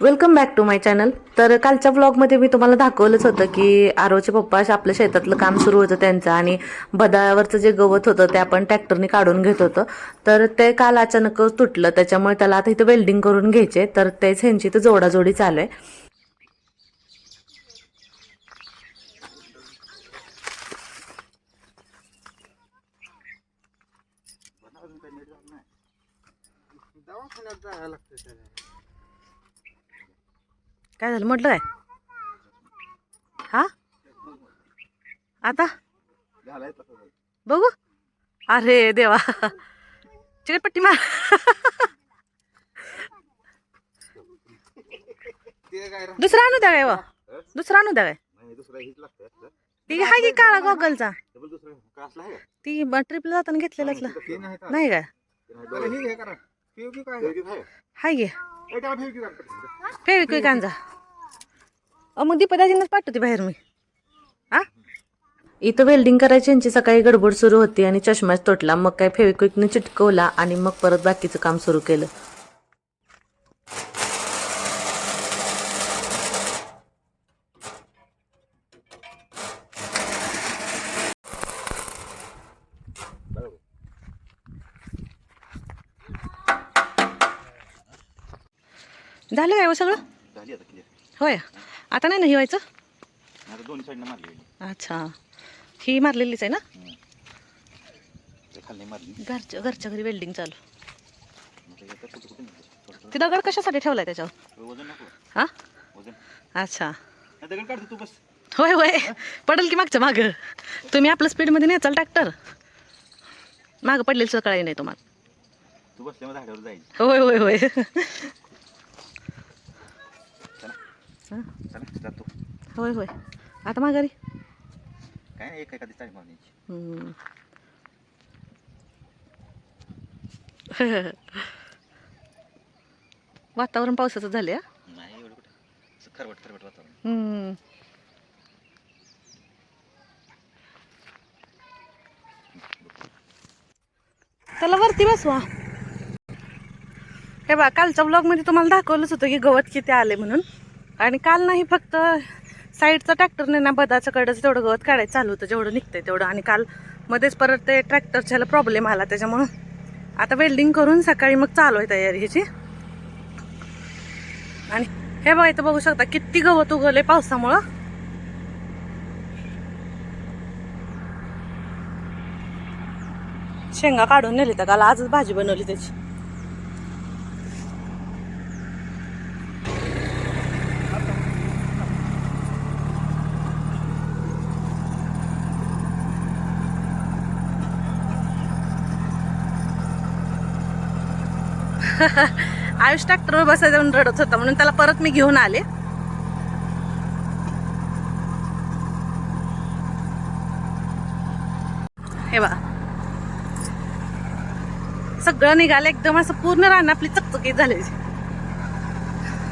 Welcome back to my channel तर कालच्या ब्लॉगमध्ये मी तुम्हाला दाखवलंच होतं की आरोचे पप्पा आपल्या शेतातलं काम सुरू होतं त्यांचं आणि बदाळावरचं जे गवत होतं ते आपण ट्रॅक्टरने काढून घेत होतं. तर ते काल अचानकच तुटलं त्याच्यामुळे त्याला आता इथं वेल्डिंग करून घ्यायचे. तर तेच ह्यांची इथं जोडाजोडी चालू आहे. लागतं काय झालं म्हटलं काय हा आता झालाय तसं बघू अरे देवा चिकटपट्टी मार दुसरा आणू द्या काय व? दुसरा आणू द्या काय नाही दुसरं हीच लागतं ती हाय की काळा गॉगलचा ती ट्रिपला जाताना घेतलेलं ते नाही का नाही काय हे हाय गे. फेवकी आणजा अ मग दीपदाजींनाच पाठवते बाहेर मी. हा? इथं वेल्डिंग करायची यांची सकाळी गडबड सुरू होती आणि चष्माच तुटला मग काय फेविक्विकने चिटकवला आणि मग परत बाकीचं काम सुरू केलं. झालं काय हो सगळं? झाली आता clear. होय. आता नाही ना हिवायचं? आता दोन्ही साईडनं मारली अच्छा. ही मारलेलीच आहे ना? ते खाली मारली. घरच्या घरच्या घरी वेल्डिंग चालू. ते येतात कुठं कुठे नेलं? थोडं थोडं. ती दगड कशासाठी ठेवलाय त्याच्यावर? वजन नको. हा? वजन. अच्छा. नाही, दगड काढतो तू बस. होय होय. पडेल की मागच्या मागं. तुम्ही आपलं स्पीडमध्ये नेचाल ट्रॅक्टर मागं पडलेलं सकाळी नाही तुम्हाला. तू झाडावर होय होय होय. चला हं? चला जातो. होय होय. आता माघारी? काय नाही एक एखादी चाळी मारण्याची हम्म. वातावरण पावसाचं झाले हा? नाही एवढं कुठं? खरवट खरवट वातावरण. हम्म. त्याला वरती बसवा. हे बा कालच्या ब्लॉगमध्ये तुम्हाला दाखवलंच होतं की गवत किती आले म्हणून. आणि काल नाही फक्त साईडचा ट्रॅक्टरने ना बदाचं तेवढं गवत काढायचं चालू होतं जेवढं निघतंय तेवढं. आणि काल मध्येच परत ते ट्रॅक्टरच्याला प्रॉब्लेम आला त्याच्यामुळं आता वेल्डिंग करून सकाळी मग चालू आहे तयारी ह्याची. आणि हे बघा इथं बघू शकता किती गवत उगवलंय पावसामुळं. शेंगा काढून नेली तर काल आजच भाजी बनवली त्याची. आयुष ट्रॅक्टरवर बसायचं म्हणून रडत होता म्हणून त्याला परत मी घेऊन आले. हे बा सगळं निघालं एकदम असं पूर्ण रान आपली चकचकीत झाली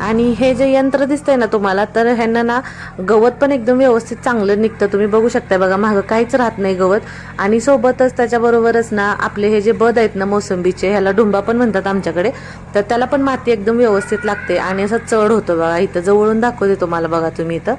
आणि हे जे यंत्र दिसतंय ना तुम्हाला तर ह्यांना ना गवत पण एकदम व्यवस्थित चांगलं निघतं. तुम्ही बघू शकता बघा मागं काहीच राहत नाही गवत. आणि सोबतच त्याच्याबरोबरच ना आपले हे जे बद आहेत ना मोसंबीचे ह्याला डुंबा पण म्हणतात आमच्याकडे तर त्याला पण माती एकदम व्यवस्थित लागते. आणि असं चढ होतं बघा इथं जवळून दाखवते तुम्हाला बघा तुम्ही इथं.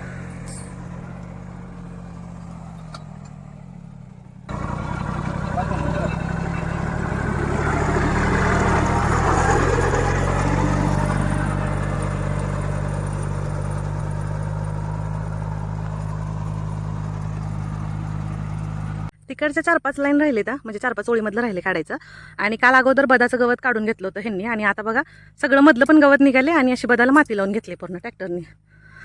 तिकडच्या चार पाच लाईन राहिले तर म्हणजे चार पाच ओळीमधलं राहिले काढायचं. आणि काल अगोदर बदाचं गवत काढून घेतलं होतं ह्यांनी. आणि आता बघा सगळं मधलं पण गवत निघाले आणि अशी बदाला माती लावून घेतली पूर्ण ट्रॅक्टरनी.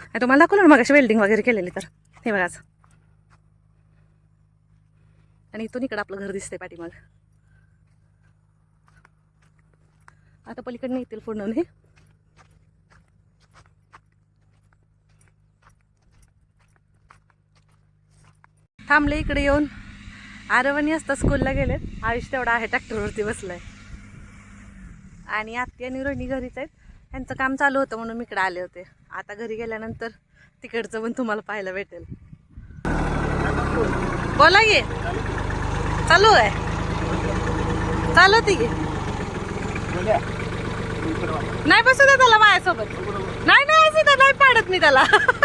आणि तुम्हाला दाखवलं ना मग अशी वेल्डिंग वगैरे केलेली तर. हे बघाच आणि इथून इकडं आपलं घर दिसतंय पाठीमाग. आता पलीकडनं येतील पूर्ण हे. थांबले इकडे येऊन. आरवणी असता स्कूलला गेलेत. आयुष तेवढा आहे ट्रॅक्टरवरती बसलाय. आणि आत्ती आणि रोहिणी घरीच आहेत. त्यांचं काम चालू होतं म्हणून मी इकडे आले होते. आता घरी गेल्यानंतर तिकडचं पण तुम्हाला पाहायला भेटेल. बोला गे चालू आहे. चालू ती गे नाही बसू दे त्याला माझ्यासोबत. नाही नाही असू दे, नाही पाडत मी त्याला.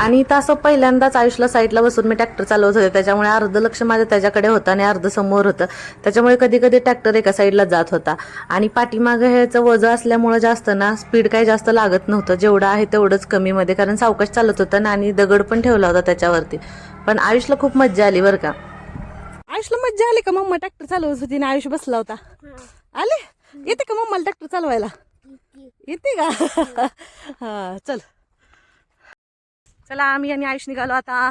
आणि इथं असं पहिल्यांदाच आयुषला साईडला बसून मी ट्रॅक्टर चालवत होते. त्याच्यामुळे अर्ध लक्ष माझं त्याच्याकडे होतं आणि अर्ध समोर होतं. त्याच्यामुळे कधी कधी ट्रॅक्टर एका साईडला जात होता. आणि पाठीमागं ह्याचं वजं असल्यामुळे जास्त ना स्पीड काही जास्त लागत नव्हतं. जेवढं आहे तेवढंच कमीमध्ये. कारण सावकाश चालत होतं ना आणि दगड पण ठेवला होता त्याच्यावरती. पण आयुषला खूप मज्जा आली बरं का. आयुषला मज्जा आली का? मम्मा ट्रॅक्टर चालवत होती आणि आयुष बसला होता. आले? येते का मम्माला ट्रॅक्टर चालवायला? येते का? हा चल. चला आम्ही आणि आयुष निघालो आता.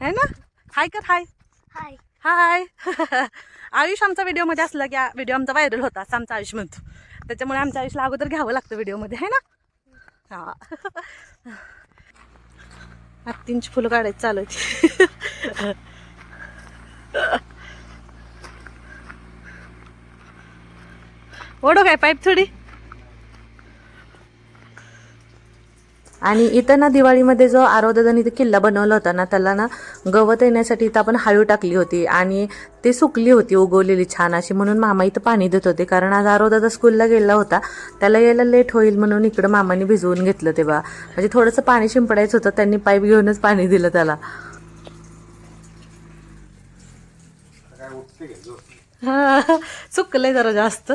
है ना? हाय कर हाय हाय हाय आयुष आमचा व्हिडिओमध्ये असला की व्हिडिओ आमचा व्हायरल होता असं आमचा आयुष म्हणतो. त्याच्यामुळे आमच्या आयुषला अगोदर घ्यावं लागतं व्हिडिओमध्ये है ना? हा. हत्तींची फुलं काढायची चालू आहे. ओढो काय पाईप थोडी? आणि इथं ना दिवाळीमध्ये जो आरोदादानी इथं किल्ला बनवला होता ना त्याला ना गवत येण्यासाठी इथं आपण हाळू टाकली होती आणि ते सुकली होती उगवलेली छान अशी. म्हणून मामा इथं पाणी देत होते कारण आज आरोदादा स्कूलला गेला होता. त्याला यायला लेट होईल म्हणून इकडं मामाने भिजवून घेतलं तेव्हा. म्हणजे थोडंसं पाणी शिंपडायचं होतं त्यांनी पाईप घेऊनच पाणी दिलं त्याला. हा सुकलंय जरा जास्त.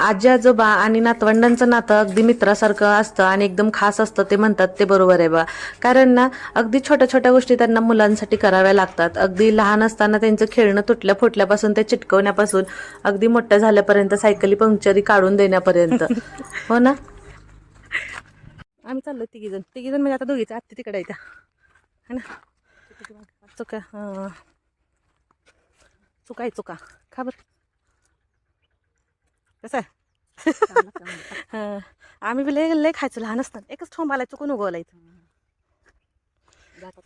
आजी आजोबा आणि नातवंडांचं नातं अगदी मित्रासारखं असतं आणि एकदम खास असतं ते म्हणतात ते बरोबर आहे बा. कारण ना अगदी छोट्या छोट्या गोष्टी त्यांना मुलांसाठी कराव्या लागतात. अगदी लहान असताना त्यांचं खेळणं तुटल्या फुटल्यापासून ते चिटकवण्यापासून अगदी मोठ्या झाल्यापर्यंत सायकली पंक्चरी काढून देण्यापर्यंत. हो ना? आम्ही चाललो तिघी जण तिघी जण म्हणजे आता दोघीच आत्ती तिकडे आहे त्या है ना? चुका हां चुका आहे चुका. खा बरं. कसं आहे? हं. आम्ही बी लय लय खायचं लहान असताना. एकच ठोंबाला चुकून उगवला इथं.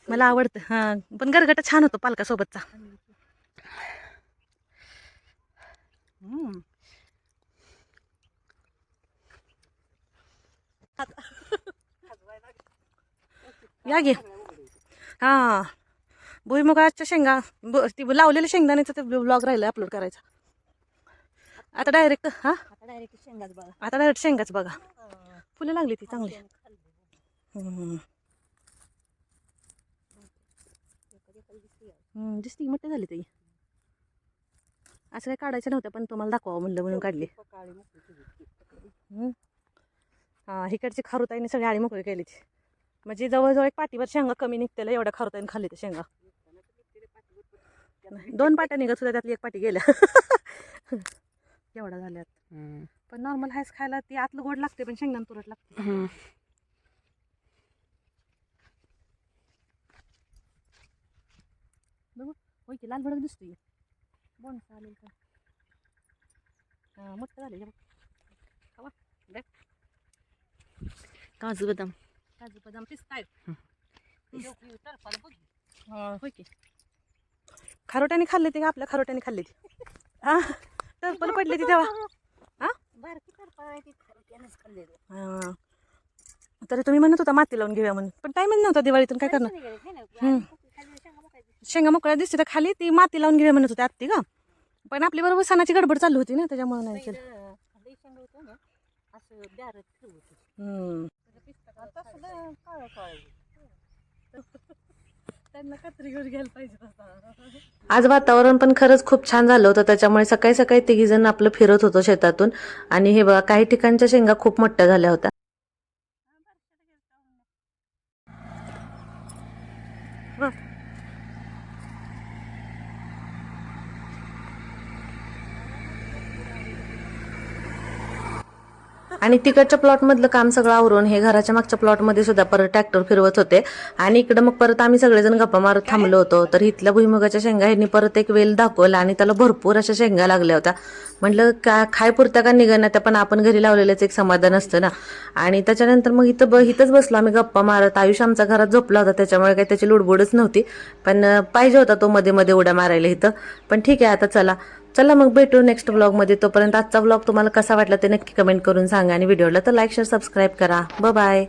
मला आवडतं. हां. पण गरगटा छान होतो पालकासोबतचा. या गे हां. भुईमुगाच्या शेंगा ती लावलेल्या शेंगदाण्याचं ते ब्लॉग राहिलं अपलोड करायचा. आता डायरेक्ट हां? आता डायरेक्ट शेंगाच बघा. आता डायरेक्ट शेंगाच बघा. फुलं लागली ती चांगली. दिसती मोठी झाली ती. असं काय काढायचं नव्हतं पण तुम्हाला दाखवावं म्हणलं म्हणून काढली. हा इकडची खारुताईने सगळी आळी मोकळी केली ती. म्हणजे जवळजवळ एक पाठीवर शेंगा कमी निघतेला एवढ्या खारुताईने खाल्ली ते शेंगा. दोन पाट्या निघत होत्या त्यातली एक पाटी गेल्या. एवढ्या झाल्यात. पण नॉर्मल हायस खायला ती आतलं गोड लागते पण शेंगदाणा तुरट लागते बघू. होय की लाल भडक दिसतोय. बोन चालेल का? हा मोठं झाले खावा. बघ. काजू बदाम. काजू बदाम पिस्ताय. होय की. खारोट्याने खाल्ले ते का आपल्या खारोट्याने खाल्ले ती? हा टरपल पडली ती तेव्हा हा हा. तरी तुम्ही म्हणत होता माती लावून घेऊया म्हणून. पण टाइमच नव्हता दिवाळीतून काय करणार? शेंगा मोकळ्या दिसते तर खाली ती माती लावून घेऊया म्हणत होते आत्ती का पण आपली बरोबर सणाची गडबड चालू होती ना त्याच्यामुळे नाही केलं असं दारात ठेवत हम्म. आज वातावरण पण खरंच खूप छान झालं होतं. त्याच्यामुळे सकाळी सकाळी तिघी जण आपलं फिरत होतो शेतातून. आणि हे बघा काही ठिकाणच्या शेंगा खूप मोठ्या झाल्या होत्या. आणि तिकडच्या प्लॉटमधलं काम सगळं आवरून हे घराच्या मागच्या प्लॉटमध्ये सुद्धा परत ट्रॅक्टर फिरवत होते. आणि इकडं मग परत आम्ही सगळेजण गप्पा मारत थांबलो होतो. तर इथल्या भुईमुगाच्या शेंगा ह्यांनी परत एक वेल दाखवला आणि त्याला भरपूर अशा शेंगा लागल्या होत्या. म्हटलं का खाय पुरत्या का निघणार त्या? पण आपण घरी लावलेलंच एक समाधान असतं ना. आणि त्याच्यानंतर मग इथं ब इथंच बसलो आम्ही गप्पा मारत. आयुष आमचा घरात झोपला होता त्याच्यामुळे काही त्याची लुडबुडच नव्हती. पण पाहिजे होता तो मध्ये मध्ये उड्या मारायला इथं. पण ठीक आहे आता चला. चला मग भेटू नेक्स्ट ब्लॉगमध्ये तोपर्यंत आजचा ब्लॉग तुम्हाला कसा वाटला ते नक्की कमेंट करून सांगा आणि व्हिडिओला तर लाईक शेअर सबस्क्राईब करा. बाय